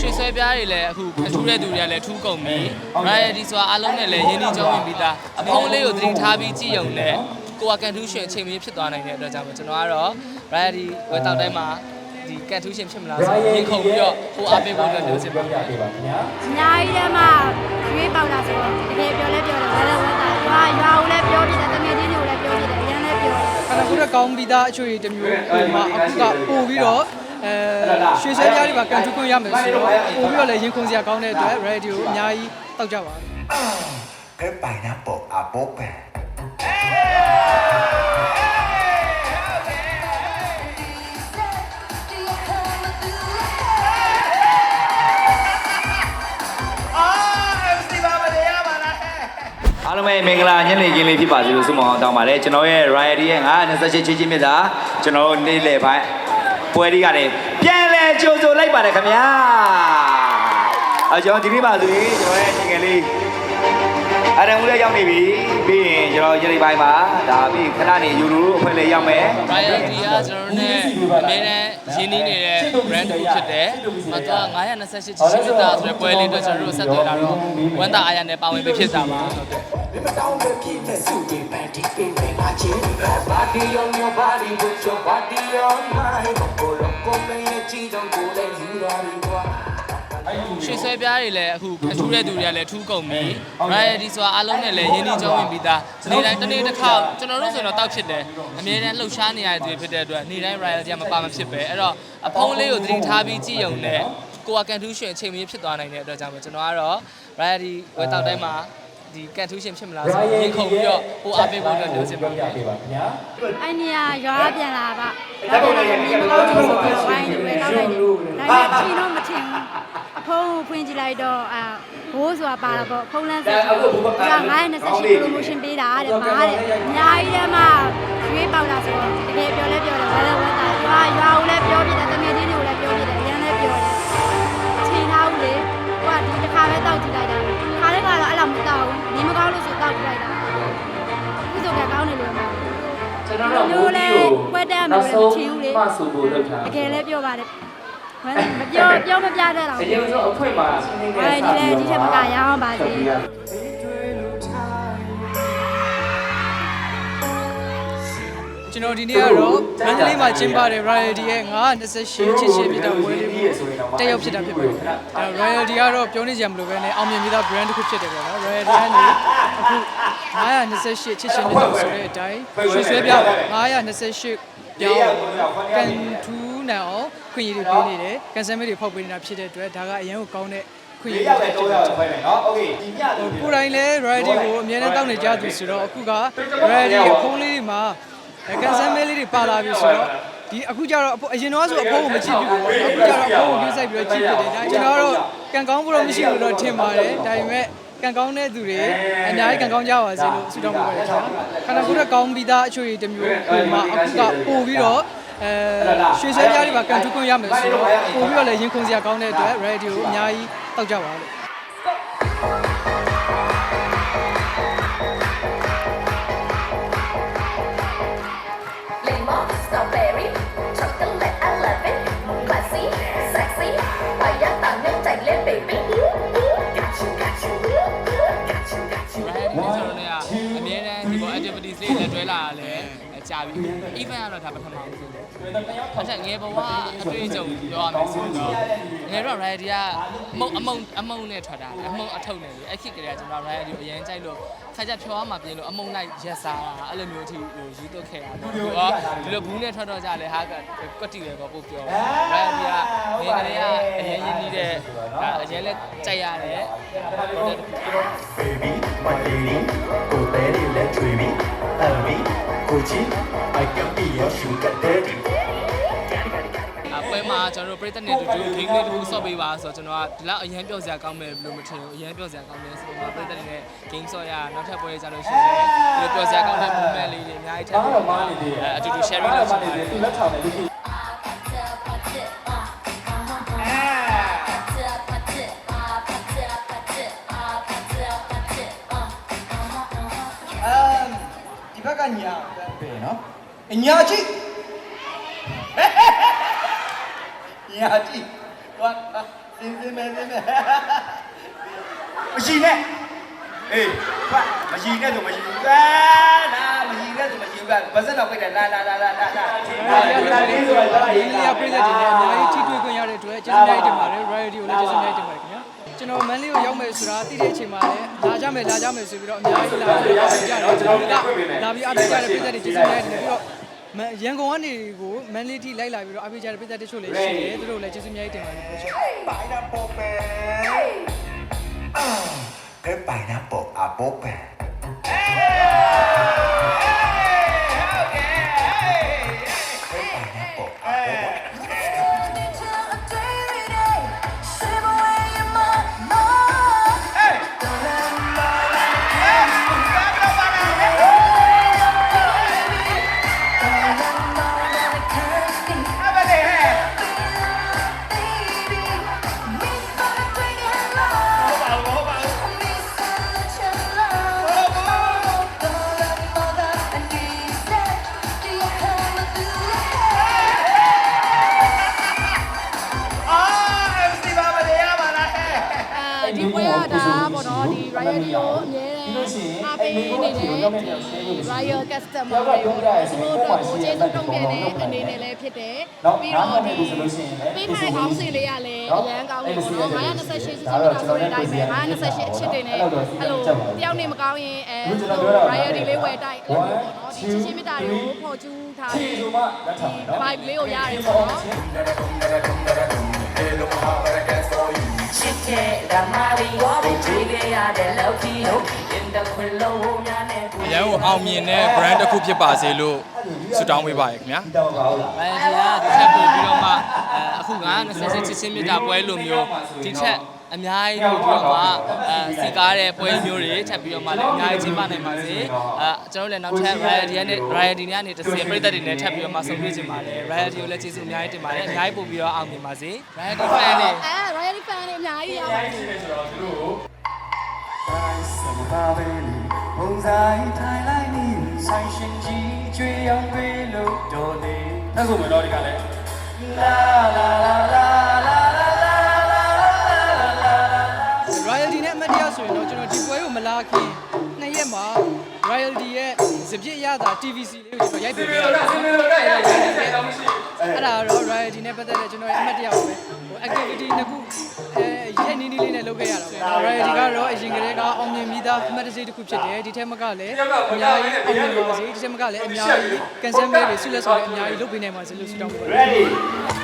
ရွှေဆွဲပြားတွေလည်းအခုအထူးတဲ့သူတွေကလည်းထူးကုန်ပြီ variety ဆိုတာအားလုံးနဲ့လည်းရင်းနှီးကြောင်းဝင်ပြီးသားအဖုံးလေးကိုသတိထားပြီးကြည့်ရုံနဲ့ကိုကကန်ထူးရှင်အချိန်မီဖြစ်သွားနိုင်တဲ့အတွက်ကြောင့်မို့ကျွန်တော်ကတော့ variety ဝယ်တောက်တိုင်းမှာဒီကန်ထူးရှင်ဖြစ်မလားဆိုရင်ရင်ခုန်ပြီးတော့ဟိုအားပေးဖို့အတွက်ပြောချင်ပါတယ်ပေးပါခင်ဗျာအများကြီးထဲမှာရွေးပေါက်တာဆိုတော့တကယ်ပြောလဲပြောတယ်ဝဲလဲဝဲတာရွာရွာကိုလည်းပြောပြတယ်တကယ်ချင်းတွေကိုလည်းပြောပြတယ်အရင်လည်းပြောတယ်ခဏခုတော့ကောင်းပြီးသားအချွေတစ်မျိုးဟိုမှာအခုကပို့ပြီးတော့ အဲရွှေဆွဲပြားတွေပါကန်ထူးခွင့်ရမယ်ဆိုတော့ပို့ပြီးတော့လည်းရင်ခုန်စရာကောင်းတဲ့အတွက် radio အများကြီးတောက်ကြပါ cái bài nắp bộ à bố bè အားလုံးပဲမင်္ဂလာညနေခင်းလေးဖြစ်ပါစေလို့ဆုမအောင်တောင်းပါတယ်ကျွန်တော်ရဲ့ Riot ရဲ့928ချင်းချင်းမြတ်တာကျွန်တော်တို့နေ့လယ်ပိုင်း ပွဲဒီကနေပြန်လဲကြိုဆိုလိုက်ပါတယ်ခင်ဗျာအဲကျွန်တော်ဒီနေ့ပါဆိုရင်ကျွန်တော်ရဲ့ညီငယ်လေး အရန်ဦးလည်းရောက်နေပြီပြီးရင်ကျွန်တော်ညနေပိုင်းမှာဒါပြီးခဏနေယူလူအဖွဲ့လေးရောက်မယ် royalty ကကျွန်တော်တို့နဲ့အမြဲတမ်းရင်းနှီးနေတဲ့ brand တစ်ခုဖြစ်တယ်။မတော်928ချစ်ချစ်တာဆိုတဲ့ပွဲလေးအတွက်ကျွန်တော်တို့ဆက်သွယ်လာတော့ဝမ်းသာအားရနဲ့ပါဝင်ပေးဖြစ်တာပါဟုတ်ကဲ့ Body on your body, put your body on mine. Go loco, me cheat on go let you ride. ရွှေ ဆွဲပြားတွေလည်းအခုအထူးတဲ့သူတွေကလည်းထူးကုန်ပြီ variety ဆိုတာအားလုံးနဲ့လည်းရင်းနှီးကြောင်းဝင်ပြီးသားနေ့တိုင်းတစ်နေ့တစ်ခါကျွန်တော်တို့ဆိုရင်တော့တောက်ဖြစ်တယ်အမြဲတမ်းလှုပ်ရှားနေရတဲ့သူတွေဖြစ်တဲ့အတွက်နေ့တိုင်း variety ကမပါမဖြစ်ပဲအဲ့တော့အဖုံးလေးကိုသတိထားပြီးကြည့်ရုံနဲ့ကိုကကန်ထူးရှင်အချိန်မီဖြစ်သွားနိုင်တဲ့အတွက်ကြောင့်မို့ကျွန်တော်ကတော့ variety ဝယ်တောက်တိုင်းမှာဒီကန်ထူးရှင်ဖြစ်မလားဆိုရင်ရင်ခုန်ပြီးတော့ဟိုအားပေးဖို့အတွက်ပြောချင်ပါတယ်ပေးပါခင်ဗျာအဲ့နေရာရွာပြန်လာပါရွာပြန်လာမြင်မကောင်းဘူးဆိုတော့ဝိုင်းနေပဲတောက်လိုက်တယ်ဒါပေမဲ့ချင်းတော့မထင်ဘူး အဖုံးကိုဖွင့်ကြည့်လိုက်တော့အာဘိုးဆိုတာပါတော့ပေါ့ဖုံးလန်းဆက်ကြည့်တော့ဒါ928 promotion ပေးတာတဲ့မားတဲ့အများကြီးထဲမှာရွေးပေါက်တာဆိုတော့တကယ်ပြောလဲပြောတယ်ဝဲလဲဝဲတာရွာရွာကိုလည်းပြောပြတယ်တကယ်ချင်းတွေကိုလည်းပြောပြတယ်အရင်လည်းပြောတယ်ချိန်ထားဦးလေဟိုကဒီတစ်ခါပဲတောက်ကြည့်လိုက်တာခါတဲ့ကတော့အဲ့လိုမတောက်ဘူးနေမကောင်းလို့ဆိုတောက်ကြည့်လိုက်တာကုသိုလ်ကကောင်းတယ်လို့မှာကျွန်တော်တို့မိုးကြီးကိုပွဲတက်မှာပဲမချင်ဘူးလေမှဆိုဖို့လုပ်ထားတကယ်လည်းပြောပါတယ် မပြောပြောမပြတတ်တော့အရင်ဆုံးအဖွင့်မှာဆင်းနေဘာဒီလဲဒီချက်မကရအောင်ပါစေကျွန်တော်ဒီနေ့ကတော့မန္တလေးမှာကျင်းပတဲ့ Royalty ရဲ့928ချစ်ချစ်ပြတဲ့ပွဲလေးကိုတက်ရောက်ဖြစ်တာဖြစ်ပါတယ်။အဲ Royalty ကတော့ပြောနေကြမလို့ပဲねအောင်မြင်ပြီးသား brand တစ်ခုဖြစ်တယ်ပေါ့နော်။ Royalty ကနေအခု928ချစ်ချစ်ပြတဲ့ဆိုတဲ့အတိုင်းရွှေဆွဲပြ928ပြောင်းကန်ထူး နိုင်အောင်ခွင့်ရည်တွေပေးနေတယ်။ကန်ဆယ်မဲတွေဖောက်ပေးနေတာဖြစ်တဲ့အတွက်ဒါကအရင်ကကောင်းတဲ့ခွင့်ရည် ရ တွေ တဲ့ ဖြစ် တော့ တယ် ရောက်ပဲမယ်နော်โอเคဒီညလို့ ကိုယ်တိုင်လဲ variety ကိုအများနဲ့တောက်နေကြသူဆိုတော့အခုက variety အဖုံးလေးတွေမှာကန်ဆယ်မဲလေးတွေပါလာပြီဆိုတော့ဒီအခုကျတော့အရင်တော့ဆိုအဖုံးကိုမကြည့်ဘူးပေါ့အခုကျတော့အဖုံးကိုပြေးဆိုင်ပြီးတော့ကြည့်ဖြစ်တယ်ဒါကျွန်တော်ကတော့ကံကောင်းဖို့တော့မရှိဘူးလို့ထင်ပါတယ်ဒါပေမဲ့ကံကောင်းတဲ့သူတွေအများကြီးကံကောင်းကြပါစေလို့ဆုတောင်းပေးပါတယ်ခင်ဗျာခဏခုတော့ကောင်းပြီးသားအချွေတစ်မျိုးဟိုမှာအခုကပို့ပြီးတော့ အဲရွှေဆွဲပြားတွေပါကန်ထူးခွင့်ရမယ်ဆိုတော့ပို့ပြီးတော့လည်းရင်ခုန်စရာကောင်းတဲ့အတွက် radio အများကြီးတောက်ကြပါလို့ Lemon, strawberry, chocolate, I love it. Classy, sexy, phải giá tặng nhân chạy lên baby. Got you, got you, got you, got you. right ကျွန်တော်တို့ကအမြဲတမ်းဒီပေါ် activities လေးနဲ့တွဲလာရလဲ ကြာပြီ event ကတော့ဒါပထမဦးဆုံးအထက်ငယ်ဘဝအတွေ့အကြုံပြောရမယ်ဆိုတော့ငယ်တော့ riot ကအမုံအမုံအမုံနဲ့ထွက်တာလေအမုံအထုပ်နဲ့လေအဲ့ခေတ်ကလေးကကျွန်တော် riot ကိုအရင်ကြိုက်လို့ခါကြဖြောရမှာပြင်လို့အမုံလိုက်ရက်စားတာအဲ့လိုမျိုးအထိဟိုရီးသွက်ခဲ့တာပေါ့ဟိုကဒီလိုဘူးနဲ့ထွက်တော့ကြလေဟာကကွက်တီပဲပေါ့ပို့ပြော riot ကငယ်ကလေးကအရင်ရင်းနှီးတဲ့ဒါအရင်လဲကြိုက်ရတယ် baby my lady ကိုတဲလေးလက်ချွေပြီး LV ကိုချီ I can be your sugar daddy အပွဲမှာကျွန်တော်တို့ပြည်သက်နေတူတူ game လေးတစ်ခုဆော့ပေးပါဆိုတော့ကျွန်တော်ကဒီလောက်အရင်ပြောစရာကောင်းမယ်လို့မထင်ဘူးအရင်ပြောစရာကောင်းတယ်ဆိုတော့ပြည်သက်နေနဲ့ game ဆော့ရနောက်ထပ်ပွဲကြလို့ရှိရင်ဒီလိုပြောစရာကောင်းတဲ့ moment လေးတွေအများကြီးထပ်ပြီးတော့အတူတူ sharing လုပ်ချင်ပါတယ်သူလက်ချောင်းတယ်လို့ ဘက်ကညာပေးနော်အညာချိညာချိသွားစင်စင်မဲစင်မဲမရှိနဲ့အေးဖတ်မရှိနဲ့ဆိုမရှိဘူးအာနာမရှိနဲ့ဆိုမရှိဘူးကဘာစက်တော့ပိတ်တယ်လာလာလာလာလာလာရာဒီဆိုတာဒီလေးရပြည်သက်တွေနဲ့အများကြီးထိတွေ့ခွင့်ရတဲ့အတွက်ကျေးဇူးများတင်ပါတယ် Riot ကိုလည်းကျေးဇူးများတင်ပါတယ်ခင်ဗျာ ကျွန်တော်မန်လေးကိုရောက်မယ်ဆိုတာသိတဲ့အချိန်မှာလည်းလာကြမယ်လာကြမယ်ဆိုပြီးတော့အများကြီးလာပြီးအားပေးကြတယ်ကျွန်တော်တို့ကလာပြီးအားပေးကြတဲ့ပြည်သက်တွေကျေးဇူးများတင်တယ်ပြီးတော့မန်ရန်ကုန်ကနေကိုမန်လေးထိလိုက်လာပြီးတော့အားပေးကြတဲ့ပြည်သက်တချို့လည်းရှိတယ်သူတို့လည်းကျေးဇူးများတင်ပါတယ်ရှင် cái pineapple à bố bè အဲဒီ ဒီ Riot customer တွေကိုသူတို့အတွက်ကိုကျေးဇူးတုံ့ပြန်တဲ့အနေနဲ့လည်းဖြစ်တယ်ပြီးတော့ဒီပေးထားတဲ့ခေါင်းစဉ်လေးကလည်းအရန်ကောင်းတယ်ပေါ့နော်928စီစီမီတာဆိုတဲ့အတိုင်းပဲ928အချစ်တွေနဲ့အဲ့လိုတယောက်နေမကောင်းရင်အဲ Riot ဒီလေးဝယ်တိုက်အဲ့လိုပေါ့နော်ဒီချင်းချင်းမီတာတွေကိုပေါ်ကျူးထားတဲ့ vibe လေးကိုရတယ်ပေါ့နော် ချစ်တဲ့ဓမ္မရီရောဒီလေးရတဲ့လောက်ကြီးလို့ရင်တခွင်လုံးများနဲ့အရန်ကိုအောင်မြင်တဲ့ brand တစ်ခုဖြစ်ပါစေလို့ဆုတောင်းပေးပါရခင်ဗျာအဲဒီကဒီချက်ပို့ပြီးတော့မှအဲအခုက28ချစ်ချင်းမြတ်တာပွဲလိုမျိုးဒီချက်အများကြီးပို့ပြီးတော့မှအဲစီကားတဲ့ပွဲမျိုးတွေထပ်ပြီးတော့မှလည်းအများကြီးကျင်းပနိုင်ပါစေအဲကျွန်တော်လည်းနောက်ထပ် Riot နဲ့ Riot နဲ့ကနေတစ်စင်ပြည်သက်တွေနဲ့ထပ်ပြီးတော့မှဆုံတွေ့ချင်ပါတယ် Riot ကိုလည်းကျေးဇူးအများကြီးတင်ပါတယ်အများကြီးပို့ပြီးတော့အောင်မြင်ပါစေ Riot fan တွေအဲ န်တွေအများကြီးရပါရှိတယ်ဆိုတော့သူတို့ကိုတိုင်းစမပါပဲလေပုံစားထိုင်လိုက်နေဆိုင်ရှင်ကြီးကျွေးအောင်ပေးလို့တော်လေနောက်ဆုံးမတော့ဒီကလည်းလာလာလာလာလာလာလာ royalty နဲ့အမတ်တရားဆိုရင်တော့ကျွန်တော်ဒီပွဲကိုမလာခင်နှစ်ရက်မှာ royalty ရဲ့ စပြစ်ရတာ TVC လေးကိုကျွန်တော်ရိုက်ပေးခဲ့ရတယ်အဲ့ဒါတော့ royalty နဲ့ပတ်သက်တဲ့ကျွန်တော်ရဲ့အမတ်တရားကိုပဲဟို activity နှစ်ခုအဲရဲ့နီးနီးလေးနဲ့လုပ်ခဲ့ရတာပေါ့ royalty ကတော့အရင်ကတည်းကအောင်မြင်ပြီးသားအမတ်တစိတစ်ခုဖြစ်တယ်ဒီထက်မကလည်းအများကြီးအောင်မြင်ပါစေဒီထက်မကလည်းအများကြီး cancel မဲတွေဆုလက်ဆောင်တွေအများကြီးလုပ်ပေးနိုင်ပါစေလို့ဆုတောင်းပါတယ်